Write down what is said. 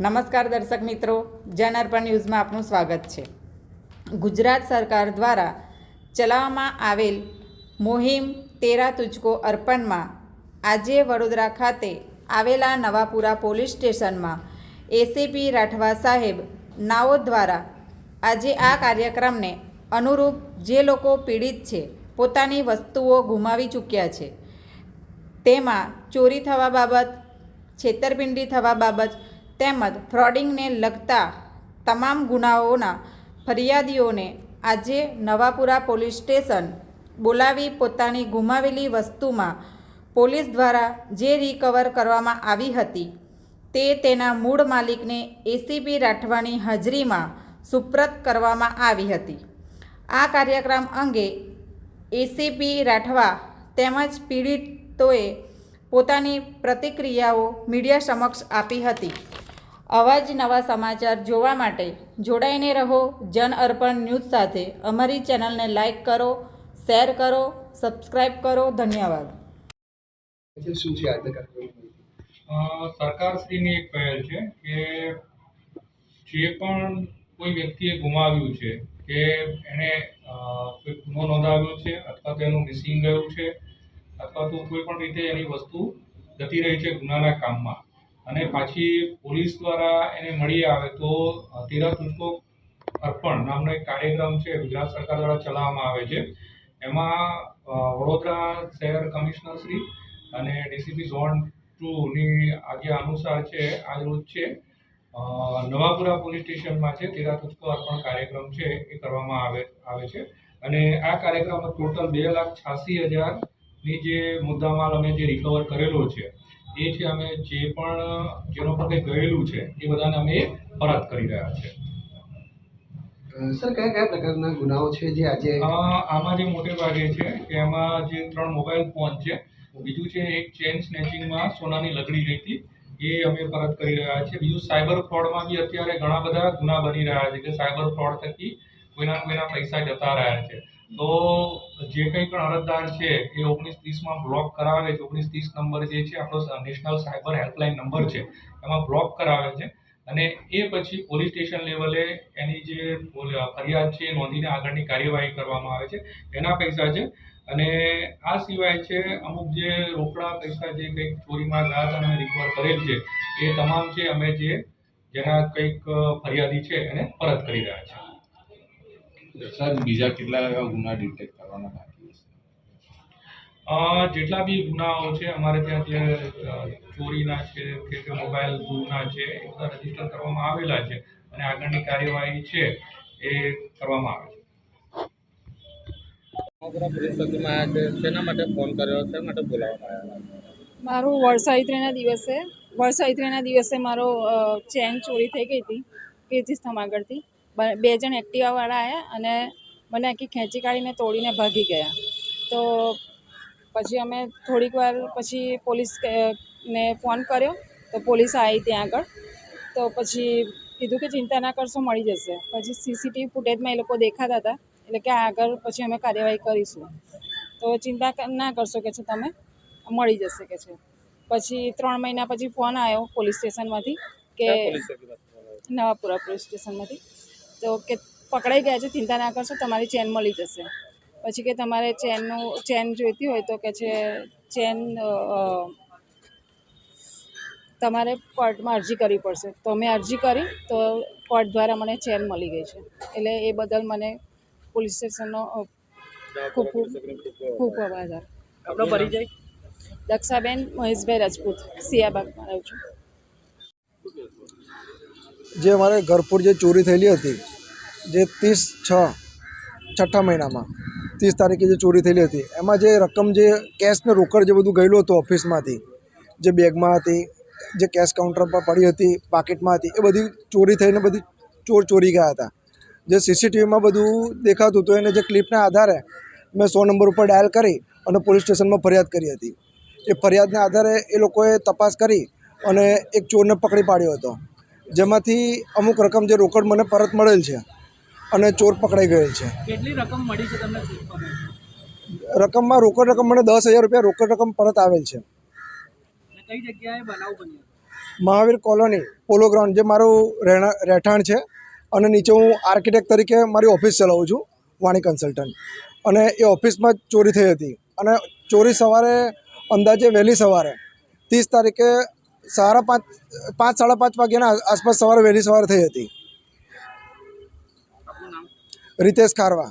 નમસ્કાર દર્શક મિત્રો, જન અર્પણ ન્યૂઝમાં આપનું સ્વાગત છે. ગુજરાત સરકાર દ્વારા ચલાવવામાં આવેલ મોહિમ તેરા તુજકો અર્પણમાં આજે વડોદરા ખાતે આવેલા નવાપુરા પોલીસ સ્ટેશનમાં એસીપી રાઠવા સાહેબ નાઓદ દ્વારા આજે આ કાર્યક્રમને અનુરૂપ જે લોકો પીડિત છે, પોતાની વસ્તુઓ ગુમાવી ચૂક્યા છે. તેમાં ચોરી થવા બાબત, છેતરપિંડી થવા બાબત તેમજ ફ્રોડિંગને લગતા તમામ ગુનાઓના ફરિયાદીઓને આજે નવાપુરા પોલીસ સ્ટેશન બોલાવી પોતાની ગુમાવેલી વસ્તુમાં પોલીસ દ્વારા જે રિકવર કરવામાં આવી હતી તે તેના મૂળ માલિકને એસીપી રાઠવાની હાજરીમાં સુપ્રત કરવામાં આવી હતી. આ કાર્યક્રમ અંગે એસીપી રાઠવા તેમજ પીડિતોએ પોતાની પ્રતિક્રિયાઓ મીડિયા સમક્ષ આપી હતી. આવા જ નવા સમાચાર જોવા માટે જોડાઈને રહો. જન અર્પણ ન્યૂઝ સાથે અમારી ચેનલને લાઈક કરો શેર કરો સબસ્ક્રાઈબ કરો. ધન્યવાદ. સરકારશ્રીની એક પહેલ છે કે જે પણ કોઈ વ્યક્તિએ ગુમાવ્યું છે કે એણે કોઈ ગુનો નોંધાવ્યો છે અથવા તો એનું મિસિંગ ગયું છે અથવા તો કોઈ પણ રીતે એની વસ્તુ જતી રહી છે ગુનાના કામમાં અને પાછી પોલીસ દ્વારા એને મળી આવે તો તેરા તુજકો અર્પણ નામનો એક કાર્યક્રમ છે, ગુજરાત સરકાર દ્વારા ચલાવવામાં આવે છે. એમાં વડોદરા શહેર કમિશનર શ્રી અને ડીસીપી ઝોન ટુની આજ્ઞા અનુસાર છે, આજ રોજ છે નવાપુરા પોલીસ સ્ટેશનમાં છે તેરા તુજકો અર્પણ કાર્યક્રમ છે, એ કરવામાં આવે આવે છે. અને આ કાર્યક્રમમાં ટોટલ બે લાખ છ્યાસી હજારની જે મુદ્દામાલ અમે જે રિકવર કરેલો છે એ છે અમે જે પણ જેનો પર કંઈ ગયેલું છે એ બધાને અમે પરત કરી રહ્યા છે. સર કયા કયા પ્રકારના ગુનાઓ છે જે આજે આમાં જે મોટે ભાગે છે કે એમાં જે ત્રણ મોબાઈલ ફોન છે બીજું છે એક ચેન સ્નેચિંગમાં સોનાની લગડી ગઈ હતી એ અમે પરત કરી રહ્યા છીએ બીજું સાયબર ફ્રોડમાં બી અત્યારે ઘણા બધા ગુના બની રહ્યા છે કે સાયબર ફ્રોડ થકી કોઈના કોઈના પૈસા જતા રહ્યા છે. તો જે કંઈ પણ અરજદાર છે, એ ઓગણીસ ત્રીસમાં બ્લોક કરાવે છે, ઓગણીસ ત્રીસ નંબર જે છે, આપણો નેશનલ સાયબર હેલ્પલાઇન નંબર છે, એમાં બ્લોક કરાવે છે. અને એ પછી પોલીસ સ્ટેશન લેવલે એની જે ફરિયાદ છે, એ નોંધીને આગળની કાર્યવાહી કરવામાં આવે છે. એના પૈસા છે. અને આ સિવાય છે, અમુક જે રોકડા પૈસા જે કંઈક ચોરીમાં ગયા અને રિકવર કરેલ છે, એ તમામ છે, અમે જે જેના કંઈક ફરિયાદી છે, એને પરત કરી રહ્યા છે. સર બીજા કેટલા એવા ગુના ડિટેક્ટ કરવાના બાકી છે જેટલા બી ગુનાઓ છે અમારે ત્યાં જે ચોરીના છે કે કે મોબાઈલ ગુના છે એ બધા રજિસ્ટર કરવામાં આવેલા છે અને આગળની કાર્યવાહી છે એ કરવામાં આવે છે. નવાપુરા પોલીસ ચોકીમાં આવ્યા છે શેના માટે ફોન કર્યો? છે માટે બોલાવવામાં આવ્યા મારું વરસાવિત્રીના દિવસે વરસાવિત્રીના દિવસે મારો ચેન ચોરી થઈ ગઈ હતી કીર્તિસ્તંભ આગળથી. બ- જણ એક્ટિવાવાળા આવ્યા અને મને આખી ખેંચી કાઢીને તોડીને ભાગી ગયા. તો પછી અમે થોડીક વાર પછી પોલીસ ને ફોન કર્યો તો પોલીસ આવી ત્યાં આગળ. તો પછી કીધું કે ચિંતા ના કરશો મળી જશે. પછી સીસીટીવી ફૂટેજમાં એ લોકો દેખાતા હતા. એટલે કે આગળ પછી અમે કાર્યવાહી કરીશું. તો ચિંતા ના કરશો કે છે તમે મળી જશે કે છે. પછી ત્રણ મહિના પછી ફોન આવ્યો પોલીસ સ્ટેશનમાંથી કે? નવાપુરા પોલીસ સ્ટેશનમાંથી. તો કે પકડાઈ ગયા છે ચિંતા ના કરશો તમારી ચેન મળી જશે. પછી કે તમારે ચેનનું ચેન જોઈતી હોય તો કે છે ચેન તમારે કોર્ટમાં અરજી કરવી પડશે. તો મેં અરજી કરી તો કોર્ટ દ્વારા મને ચેન મળી ગઈ છે. એટલે એ બદલ મને પોલીસ સ્ટેશનનો ખૂબ ખૂબ ખૂબ ખૂબ આભાર. આપણો પરિચય? દક્ષાબેન મહેશભાઈ રાજપૂત સિયાબાગમાં રહું છું. જે અમારે ઘરપુર જે ચોરી થયેલી હતી જે ત્રીસ છ, છઠ્ઠા મહિનામાં, ત્રીસ તારીખે જે ચોરી થયેલી હતી, એમાં જે રકમ જે કેશ ને રોકડ જે બધું ગયેલું હતું ઓફિસમાંથી, જે બેગમાં હતી, જે કેશ કાઉન્ટર પર પડી હતી, પાકીટમાં હતી, એ બધી ચોરી થઈને બધી ચોર ચોરી ગયા હતા. જે સીસીટીવીમાં બધું દેખાતું હતું એને જે ક્લિપના આધારે મેં સો નંબર ઉપર ડાયલ કરી અને પોલીસ સ્ટેશનમાં ફરિયાદ કરી હતી. એ ફરિયાદના આધારે એ લોકોએ તપાસ કરી અને એક ચોરને પકડી પાડ્યો હતો. જેમાંથી અમુક રકમ જે રોકડ મને પરત મળેલ છે અને ચોર પકડાઈ ગયેલ છે. કેટલી રકમ મળી છે તમને રકમમાં રોકડ રકમ મને દસ હજાર રૂપિયા રોકડ રકમ પરત આવેલ છે. કઈ જગ્યાએ બનાવ બન્યો? મહાવીર કોલોની પોલો ગ્રાઉન્ડ જે મારું રહેઠાણ છે. અને નીચે હું આર્કિટેક્ટ તરીકે મારી ઓફિસ ચલાવું છું વાણી કન્સલ્ટન્ટ. અને એ ઓફિસમાં જ ચોરી થઈ હતી. અને ચોરી સવારે અંદાજે વહેલી સવારે ત્રીસ તારીખે સાડા પાંચ પાંચ સાડા પાંચ વાગ્યાના આસપાસ સવારે વહેલી સવારે થઈ હતી. રીતેશ ખારવા.